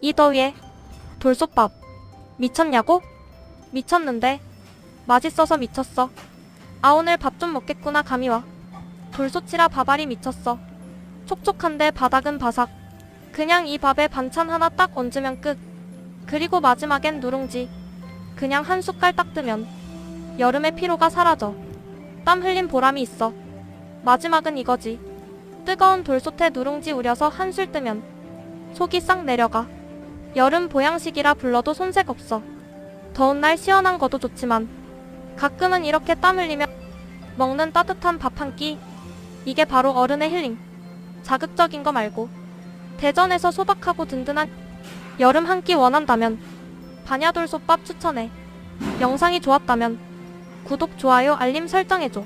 이 더위에 돌솥밥 미쳤냐고? 미쳤는데 맛있어서 미쳤어. 아 오늘 밥 좀 먹겠구나 감이 와. 돌솥이라 밥알이 미쳤어. 촉촉한데 바닥은 바삭. 그냥 이 밥에 반찬 하나 딱 얹으면 끝. 그리고 마지막엔 누룽지. 그냥 한 숟갈 딱 뜨면 여름의 피로가 사라져. 땀 흘린 보람이 있어. 마지막은 이거지. 뜨거운 돌솥에 누룽지 우려서 한술 뜨면 속이 싹 내려가. 여름 보양식이라 불러도 손색 없어. 더운 날 시원한 거도 좋지만 가끔은 이렇게 땀 흘리며 먹는 따뜻한 밥 한 끼. 이게 바로 어른의 힐링. 자극적인 거 말고 대전에서 소박하고 든든한 여름 한 끼 원한다면 반야돌 솥밥 추천해. 영상이 좋았다면 구독, 좋아요, 알림 설정해줘.